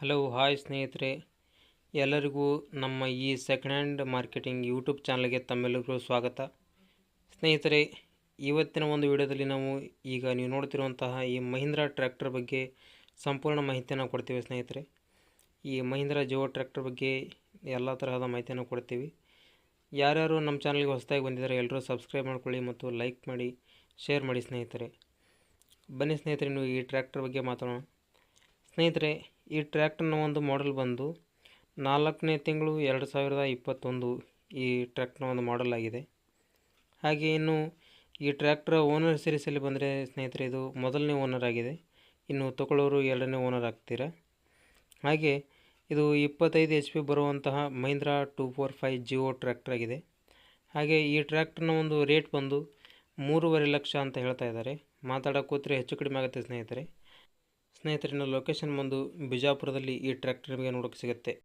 Hello, hi ಸ್ನೇಹಿತರೆ. ಎಲ್ಲರಿಗೂ ನಮ್ಮ ಈ ಸೆಕೆಂಡ್ ಹ್ಯಾಂಡ್ ಮಾರ್ಕೆಟಿಂಗ್ ಯೂಟ್ಯೂಬ್ ಚಾನಲ್ಗೆ ತಮ್ಮೆಲ್ಲರಿಗೂ ಸ್ವಾಗತ. ಸ್ನೇಹಿತರೆ, ಇವತ್ತಿನ ಒಂದು ವಿಡಿಯೋದಲ್ಲಿ ನಾವು ಈಗ ನೀವು ನೋಡ್ತಿರುವಂತಹ ಈ ಮಹೀಂದ್ರಾ ಟ್ರ್ಯಾಕ್ಟರ್ ಬಗ್ಗೆ ಸಂಪೂರ್ಣ ಮಾಹಿತಿಯನ್ನು ಕೊಡ್ತೀವಿ ಸ್ನೇಹಿತರೆ. ಈ ಮಹೀಂದ್ರಾ ಜಿಯೋ ಟ್ರ್ಯಾಕ್ಟರ್ ಬಗ್ಗೆ ಎಲ್ಲ ತರಹದ ಮಾಹಿತಿಯನ್ನು ಕೊಡ್ತೀವಿ. ಯಾರ್ಯಾರು ನಮ್ಮ ಚಾನಲ್ಗೆ ಹೊಸದಾಗಿ ಬಂದಿದ್ದಾರೆ, ಎಲ್ಲರೂ ಸಬ್ಸ್ಕ್ರೈಬ್ ಮಾಡ್ಕೊಳ್ಳಿ ಮತ್ತು ಲೈಕ್ ಮಾಡಿ ಶೇರ್ ಮಾಡಿ ಸ್ನೇಹಿತರೆ. ಬನ್ನಿ ಸ್ನೇಹಿತರೆ ನೀವು ಈ ಟ್ರ್ಯಾಕ್ಟರ್ ಬಗ್ಗೆ ಮಾತಾಡೋಣ. ಸ್ನೇಹಿತರೆ ಈ ಟ್ರ್ಯಾಕ್ಟರ್ನ ಒಂದು ಮಾಡೆಲ್ ಬಂದು ನಾಲ್ಕನೇ ತಿಂಗಳು ಎರಡು ಸಾವಿರದ ಇಪ್ಪತ್ತೊಂದು ಈ ಟ್ರ್ಯಾಕ್ಟರ್ನ ಒಂದು ಮಾಡೆಲ್ ಆಗಿದೆ. ಹಾಗೆ ಇನ್ನು ಈ ಟ್ರ್ಯಾಕ್ಟರ್ ಓನರ್ ಸೀರೀಸಲ್ಲಿ ಬಂದರೆ ಸ್ನೇಹಿತರೆ, ಇದು ಮೊದಲನೇ ಓನರ್ ಆಗಿದೆ. ಇನ್ನು ತಗೊಳ್ಳೋರು ಎರಡನೇ ಓನರ್ ಆಗ್ತೀರಾ? ಹಾಗೆ ಇದು ಇಪ್ಪತ್ತೈದು ಎಚ್ ಪಿ ಬರುವಂತಹ Mahindra two four five Jivo tractor ಆಗಿದೆ. ಹಾಗೆ ಈ ಟ್ರ್ಯಾಕ್ಟರ್ನ ಒಂದು ರೇಟ್ ಬಂದು ಮೂರುವರೆ ಲಕ್ಷ ಅಂತ ಹೇಳ್ತಾ ಇದ್ದಾರೆ. ಮಾತಾಡೋಕೆ ಕೂತ್ರೆ ಹೆಚ್ಚು ಕಡಿಮೆ ಆಗುತ್ತೆ ಸ್ನೇಹಿತರೆ. ಸ್ನೇಹಿತರೆ ಲೊಕೇಶನ್ ಬಂದು ಬಿಜಾಪುರದಲ್ಲಿ ಈ ಟ್ರ್ಯಾಕ್ಟರ್ ನಿಮಗೆ ನೋಡೋಕೆ ಸಿಗುತ್ತೆ.